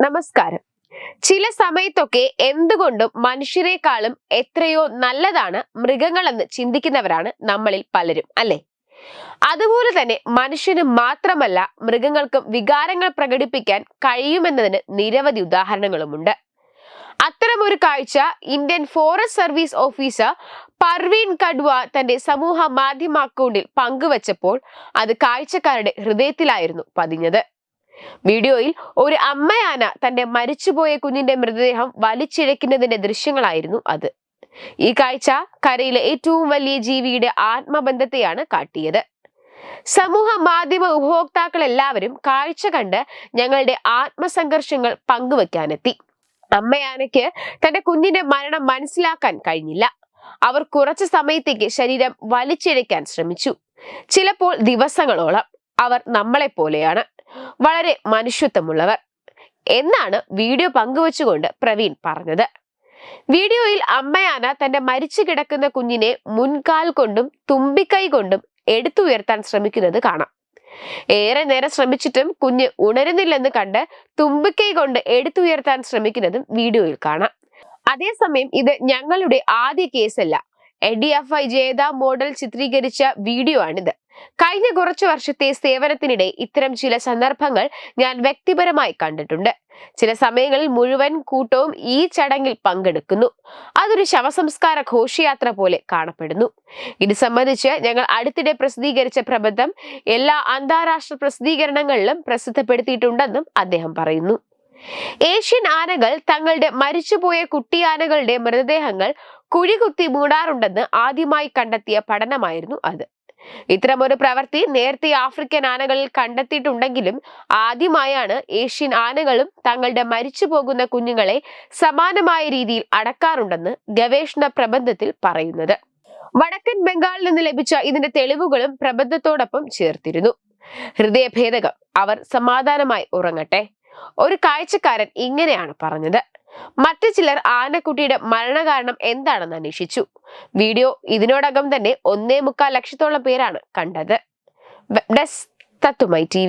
നമസ്കാരം. ചില സമയത്തൊക്കെ എന്തുകൊണ്ടും മനുഷ്യരെക്കാളും എത്രയോ നല്ലതാണ് മൃഗങ്ങളെന്ന് ചിന്തിക്കുന്നവരാണ് നമ്മളിൽ പലരും അല്ലെ? അതുപോലെ തന്നെ മനുഷ്യന് മാത്രമല്ല മൃഗങ്ങൾക്കും വികാരങ്ങൾ പ്രകടിപ്പിക്കാൻ കഴിയുമെന്നതിന് നിരവധി ഉദാഹരണങ്ങളുമുണ്ട്. അത്തരമൊരു കാഴ്ച Indian forest service officer Parveen Kadwa തന്റെ സമൂഹ മാധ്യമ അക്കൗണ്ടിൽ പങ്കുവച്ചപ്പോൾ അത് കാഴ്ചക്കാരുടെ ഹൃദയത്തിലായിരുന്നു പതിഞ്ഞത്. വീഡിയോയിൽ ഒരു അമ്മയാന തന്റെ മരിച്ചുപോയ കുഞ്ഞിന്റെ മൃതദേഹം വലിച്ചിഴക്കുന്നതിന്റെ ദൃശ്യങ്ങളായിരുന്നു അത്. ഈ കാഴ്ച കരയിലെ ഏറ്റവും വലിയ ജീവിയുടെ ആത്മബന്ധത്തെയാണ് കാട്ടിയത്. സമൂഹ മാധ്യമ ഉപഭോക്താക്കൾ എല്ലാവരും കാഴ്ച കണ്ട് ഞങ്ങളുടെ ആത്മസംഘർഷങ്ങൾ പങ്കുവെക്കാനെത്തി അമ്മയാനയ്ക്ക് തന്റെ കുഞ്ഞിന്റെ മരണം മനസ്സിലാക്കാൻ കഴിഞ്ഞില്ല. അവർ കുറച്ച് സമയത്തേക്ക് ശരീരം വലിച്ചിഴയ്ക്കാൻ ശ്രമിച്ചു. ചിലപ്പോൾ ദിവസങ്ങളോളം. അവർ നമ്മളെ പോലെയാണ് വളരെ മനുഷ്യത്വമുള്ളവർ. എന്നാണ് വീഡിയോ പങ്കുവച്ചുകൊണ്ട് പ്രവീൺ പറഞ്ഞത്. വീഡിയോയിൽ അമ്മയാന തന്റെ മരിച്ചു കിടക്കുന്ന കുഞ്ഞിനെ മുൻകാൽ കൊണ്ടും തുമ്പിക്കൈ കൊണ്ടും എടുത്തുയർത്താൻ ശ്രമിക്കുന്നത് കാണാം. ഏറെ നേരം ശ്രമിച്ചിട്ടും കുഞ്ഞ് ഉണരുന്നില്ലെന്ന് കണ്ട് തുമ്പിക്കൈ കൊണ്ട് എടുത്തുയർത്താൻ ശ്രമിക്കുന്നതും വീഡിയോയിൽ കാണാം. അതേസമയം ഇത് ഞങ്ങളുടെ ആദ്യ കേസല്ല. എഡി എഫ് ഐ ജേത മോഡൽ ചിത്രീകരിച്ച വീഡിയോ ആണിത്. കഴിഞ്ഞ കുറച്ചു വർഷത്തെ സേവനത്തിനിടെ ഇത്തരം ചില സന്ദർഭങ്ങൾ ഞാൻ വ്യക്തിപരമായി കണ്ടിട്ടുണ്ട്. ചില സമയങ്ങളിൽ മുഴുവൻ കൂട്ടവും ഈ ചടങ്ങിൽ പങ്കെടുക്കുന്നു. അതൊരു ശവസംസ്കാര ഘോഷയാത്ര പോലെ കാണപ്പെടുന്നു. ഇത് സംബന്ധിച്ച് ഞങ്ങൾ അടുത്തിടെ പ്രസിദ്ധീകരിച്ച പ്രബന്ധം എല്ലാ അന്താരാഷ്ട്ര പ്രസിദ്ധീകരണങ്ങളിലും പ്രസിദ്ധപ്പെടുത്തിയിട്ടുണ്ടെന്നും അദ്ദേഹം പറയുന്നു. ഏഷ്യൻ ആനകൾ തങ്ങളുടെ മരിച്ചുപോയ കുട്ടിയാനകളുടെ മൃതദേഹങ്ങൾ കുഴികുത്തി മൂടാറുണ്ടെന്ന് ആദ്യമായി കണ്ടെത്തിയ പഠനമായിരുന്നു അത്. ഇത്തരമൊരു പ്രവൃത്തി നേരത്തെ ആഫ്രിക്കൻ ആനകളിൽ കണ്ടെത്തിയിട്ടുണ്ടെങ്കിലും ആദ്യമായാണ് ഏഷ്യൻ ആനകളും തങ്ങളുടെ മരിച്ചു പോകുന്ന കുഞ്ഞുങ്ങളെ സമാനമായ രീതിയിൽ അടക്കാറുണ്ടെന്ന് ഗവേഷണ പ്രബന്ധത്തിൽ പറയുന്നത്. വടക്കൻ ബംഗാളിൽ നിന്ന് ലഭിച്ച ഇതിന്റെ തെളിവുകളും പ്രബന്ധത്തോടൊപ്പം ചേർത്തിരുന്നു. ഹൃദയഭേദകം അവർ സമാധാനമായി ഉറങ്ങട്ടെ. ഒരു കാഴ്ചക്കാരൻ ഇങ്ങനെയാണ് പറഞ്ഞത്. മറ്റു ചിലർ ആനക്കുട്ടിയുടെ മരണകാരണം എന്താണെന്ന് അന്വേഷിച്ചു. വീഡിയോ ഇതിനോടകം തന്നെ ഒന്നേ മുക്കാൽ ലക്ഷത്തോളം പേരാണ് കണ്ടത്. വെബ് ഡെസ്ക് തത്തുമൈ ടി